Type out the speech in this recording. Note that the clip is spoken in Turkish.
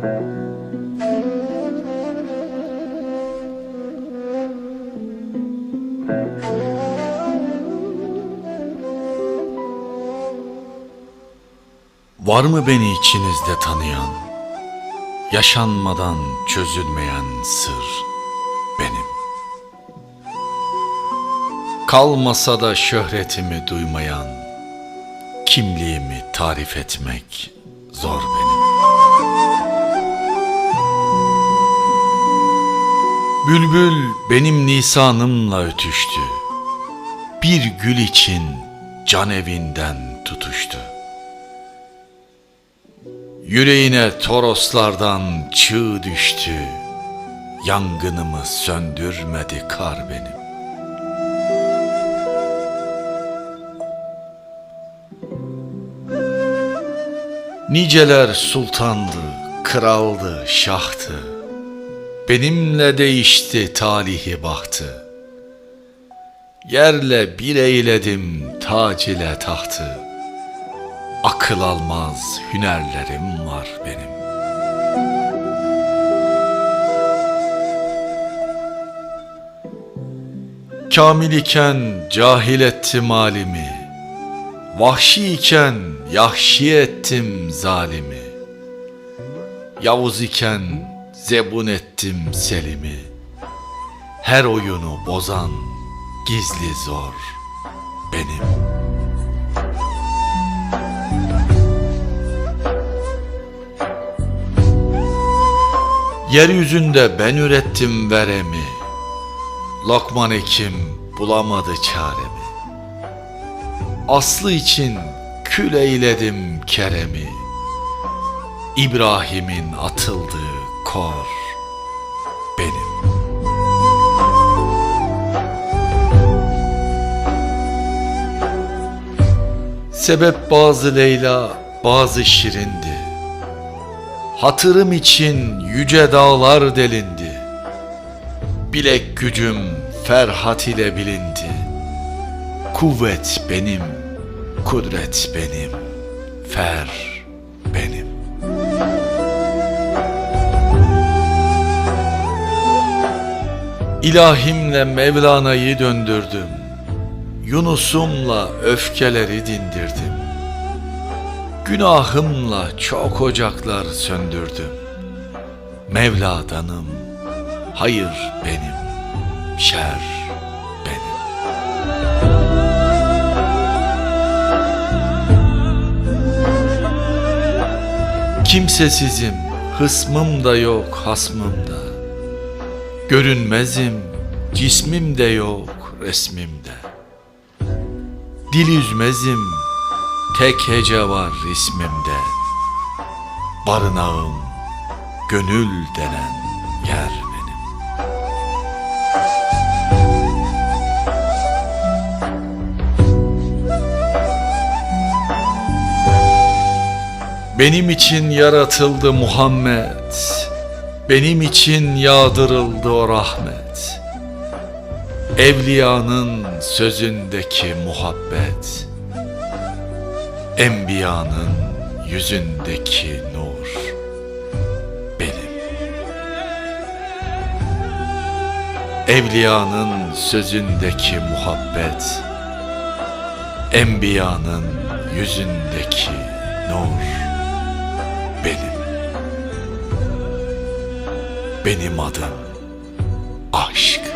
Var mı beni içinizde tanıyan, yaşanmadan çözülmeyen sır benim. Kalmasa da şöhretimi duymayan, kimliğimi tarif etmek zor benim. Bülbül benim lisanımla ötüştü. Bir gül için can evinden tutuştu. Yüreğine toroslardan çığ düştü. Yangınımı söndürmedi kar benim. Niceler sultandı, kraldı, şahtı. Benimle değişti talihi bahtı. Yerle bir eyledim tac ile tahtı. Akıl almaz hünerlerim var benim. Kamil iken cahil ettim alimi. Vahşi iken yahşi ettim zalimi. Yavuz iken zebun ettim selimi. Her oyunu bozan gizli zor benim. Yeryüzünde ben ürettim veremi. Lokman Hekim bulamadı çaremi. Aslı için kül eyledim keremi. İbrahim'in atıldığı kor benim. Sebep bazı Leyla, bazı Şirindi. Hatırım için yüce dağlar delindi. Bilek gücüm ferhat ile bilindi. Kuvvet benim, kudret benim, fer İlahimle Mevlana'yı döndürdüm. Yunus'umla öfkeleri dindirdim. Günahımla çok ocaklar söndürdüm. Mevladanım, hayır benim, şer benim. Kimsesizim, hısmım da yok hasmım da. Görünmezim, cismim de yok resmimde. Dil üzmezim, tek hece var ismimde. Barınağım, gönül denen yer benim. Benim için yaratıldı Muhammed. Benim için yağdırıldı o rahmet. Evliyanın sözündeki muhabbet. Enbiyanın yüzündeki nur benim. Evliyanın sözündeki muhabbet. Enbiyanın yüzündeki nur Benim adım aşk.